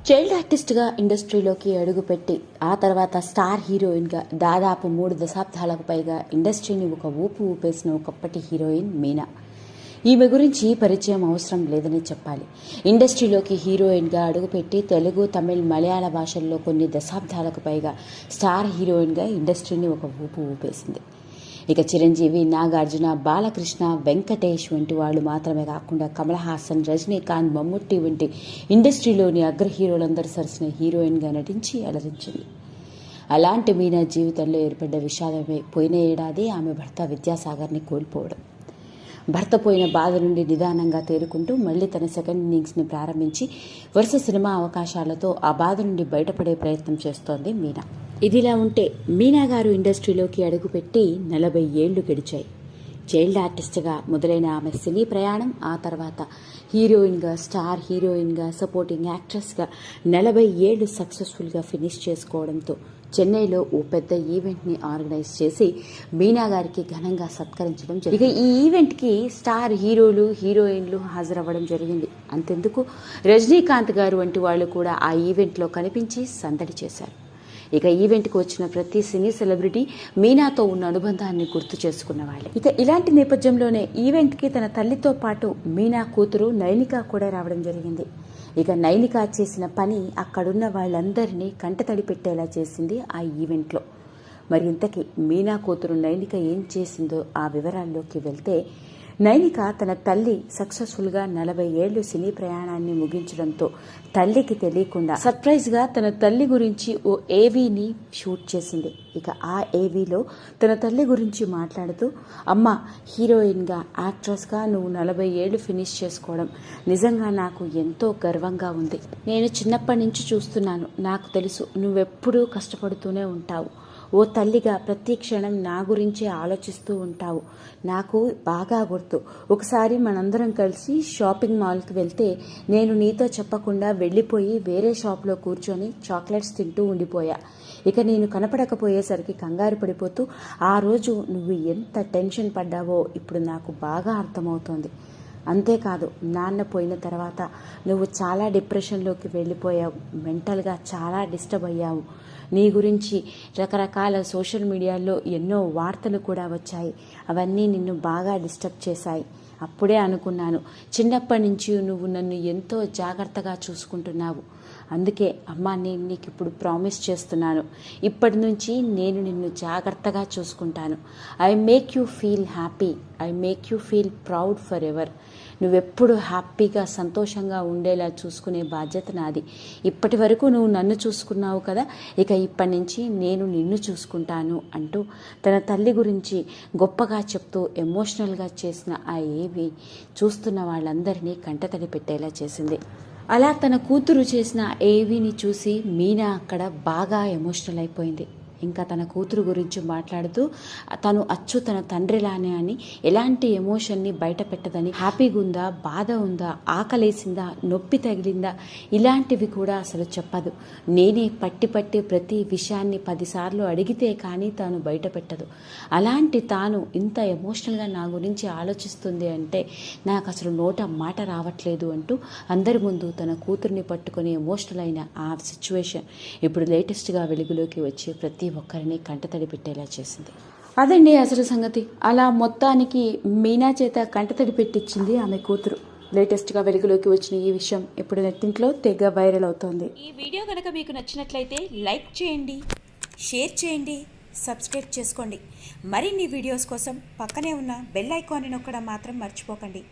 Child ఆర్టిస్ట్గా ఇండస్ట్రీలోకి అడుగుపెట్టి ఆ తర్వాత స్టార్ హీరోయిన్గా దాదాపు మూడు దశాబ్దాలకు పైగా ఇండస్ట్రీని ఒక ఊపు ఊపేసిన ఒకప్పటి హీరోయిన్ మీనా. ఈమె గురించి పరిచయం అవసరం లేదని చెప్పాలి. ఇండస్ట్రీలోకి హీరోయిన్గా అడుగుపెట్టి తెలుగు తమిళ్ మలయాళ భాషల్లో కొన్ని దశాబ్దాలకు పైగా స్టార్ హీరోయిన్గా ఇండస్ట్రీని ఒక ఊపు ఊపేసింది. ఇక చిరంజీవి నాగార్జున బాలకృష్ణ వెంకటేష్ వంటి వాళ్ళు మాత్రమే కాకుండా కమల్ హాసన్ రజనీకాంత్ మమ్ముట్టి వంటి ఇండస్ట్రీలోని అగ్ర హీరోలందరూ సరసిన హీరోయిన్గా నటించి అలరించింది. అలాంటి మీనా జీవితంలో ఏర్పడ్డ విషాదమే పోయిన ఏడాది ఆమె భర్త విద్యాసాగర్ని కోల్పోవడం. భర్త పోయిన బాధ నుండి నిదానంగా తేరుకుంటూ మళ్ళీ తన సెకండ్ ఇన్నింగ్స్ని ప్రారంభించి వరుస సినిమా అవకాశాలతో ఆ బాధ నుండి బయటపడే ప్రయత్నం చేస్తోంది మీనా. ఇదిలా ఉంటే మీనాగారు ఇండస్ట్రీలోకి అడుగుపెట్టి నలభై ఏళ్ళు గడిచాయి. చైల్డ్ ఆర్టిస్ట్గా మొదలైన ఆమె సినీ ప్రయాణం ఆ తర్వాత హీరోయిన్గా స్టార్ హీరోయిన్గా సపోర్టింగ్ యాక్ట్రెస్గా నలభై ఏళ్ళు సక్సెస్ఫుల్గా ఫినిష్ చేసుకోవడంతో చెన్నైలో ఓ పెద్ద ఈవెంట్ని ఆర్గనైజ్ చేసి మీనా గారికి ఘనంగా సత్కరించడం జరిగింది. ఇక ఈ ఈవెంట్కి స్టార్ హీరోలు హీరోయిన్లు హాజరవ్వడం జరిగింది. అంతెందుకు? రజనీకాంత్ గారు వంటి వాళ్ళు కూడా ఆ ఈవెంట్లో కనిపించి సందడి చేశారు. ఇక ఈవెంట్కి వచ్చిన ప్రతి సినీ సెలబ్రిటీ మీనాతో ఉన్న అనుబంధాన్ని గుర్తు చేసుకున్న వాళ్ళే. ఇక ఇలాంటి నేపథ్యంలోనే ఈవెంట్కి తన తల్లితో పాటు మీనా కూతురు నైనిక కూడా రావడం జరిగింది. ఇక నైనిక చేసిన పని అక్కడున్న వాళ్ళందరినీ కంటతడి పెట్టేలా చేసింది ఆ ఈవెంట్లో మరి ఇంతకీ మీనా కూతురు నైనిక ఏం చేసిందో ఆ వివరాల్లోకి వెళ్తే నైనిక తన తల్లి సక్సెస్ఫుల్గా నలభై ఏళ్ళు సినీ ప్రయాణాన్ని ముగించడంతో తల్లికి తెలియకుండా సర్ప్రైజ్గా తన తల్లి గురించి ఓ ఏవీని షూట్ చేసింది. ఇక ఆ ఏవీలో తన తల్లి గురించి మాట్లాడుతూ అమ్మ హీరోయిన్గా యాక్ట్రెస్గా నువ్వు నలభై ఏళ్ళు ఫినిష్ చేసుకోవడం నిజంగా నాకు ఎంతో గర్వంగా ఉంది. నేను చిన్నప్పటి నుంచి చూస్తున్నాను. నాకు తెలుసు నువ్వెప్పుడూ కష్టపడుతూనే ఉంటావు. ఓ తల్లిగా ప్రతి క్షణం నా గురించి ఆలోచిస్తూ ఉంటావు. నాకు బాగా గుర్తు. ఒకసారి మనందరం కలిసి షాపింగ్ మాల్కి వెళ్తే నేను నీతో చెప్పకుండా వెళ్ళిపోయి వేరే షాప్లో కూర్చొని చాక్లెట్స్ తింటూ ఉండిపోయా. ఇక నేను కనపడకపోయేసరికి కంగారు పడిపోతూ ఆ రోజు నువ్వు ఎంత టెన్షన్ పడ్డావో ఇప్పుడు నాకు బాగా అర్థమవుతోంది. అంతేకాదు నాన్న పోయిన తర్వాత నువ్వు చాలా డిప్రెషన్లోకి వెళ్ళిపోయావు. మెంటల్గా చాలా డిస్టర్బ్ అయ్యావు. నీ గురించి రకరకాల సోషల్ మీడియాలో ఎన్నో వార్తలు కూడా వచ్చాయి. అవన్నీ నిన్ను బాగా డిస్టర్బ్ చేశాయి. అప్పుడే అనుకున్నాను చిన్నప్పటి నుంచి నువ్వు నన్ను ఎంతో జాగ్రత్తగా చూసుకుంటున్నావు. అందుకే అమ్మ నేను నీకు ఇప్పుడు ప్రామిస్ చేస్తున్నాను. ఇప్పటి నుంచి నేను నిన్ను జాగ్రత్తగా చూసుకుంటాను. I make you feel happy I make you feel proud forever నువ్వెప్పుడు హ్యాపీగా సంతోషంగా ఉండేలా చూసుకునే బాధ్యత నాది. ఇప్పటి వరకు నువ్వు నన్ను చూసుకున్నావు కదా ఇక ఇప్పటి నుంచి నేను నిన్ను చూసుకుంటాను అంటూ తన తల్లి గురించి గొప్పగా చెప్తూ ఎమోషనల్గా చేసిన ఆ ఏవి చూస్తున్న వాళ్ళందరినీ కంటతడి పెట్టేలా చేసింది. అలా తన కూతురు చేసిన ఏవిని చూసి మీనా అక్కడ బాగా ఎమోషనల్ అయిపోయింది. ఇంకా తన కూతురు గురించి మాట్లాడుతూ తను అచ్చు తన తండ్రిలానే అని ఎలాంటి ఎమోషన్ని బయట పెట్టదని హ్యాపీగా ఉందా బాధ ఉందా ఆకలేసిందా నొప్పి తగిలిందా ఇలాంటివి కూడా అసలు చెప్పదు. నేనే పట్టి పట్టి ప్రతి విషయాన్ని పదిసార్లు అడిగితే కానీ తాను బయట పెట్టదు అలాంటి తాను ఇంత ఎమోషనల్గా నా గురించి ఆలోచిస్తుంది అంటే నాకు అసలు నోట మాట రావట్లేదు అంటూ అందరి ముందు తన కూతుర్ని పట్టుకొని ఎమోషనల్ అయిన ఆ సిచ్యువేషన్ ఇప్పుడు లేటెస్ట్గా వెలుగులోకి వచ్చి ప్రతి ఒక్కరిని కంటతడి పెట్టేలా చేసింది. అదండి అసలు సంగతి. అలా మొత్తానికి మీనా చేత కంటతడి పెట్టించింది ఆమె కూతురు. లేటెస్ట్గా వెలుగులోకి వచ్చిన ఈ విషయం ఇప్పుడు నెట్టింట్లో తెగ వైరల్ అవుతోంది. ఈ వీడియో కనుక మీకు నచ్చినట్లయితే లైక్ చేయండి షేర్ చేయండి సబ్స్క్రైబ్ చేసుకోండి. మరిన్ని వీడియోస్ కోసం పక్కనే ఉన్న బెల్ ఐకాన్ని నొక్కడం మాత్రం మర్చిపోకండి.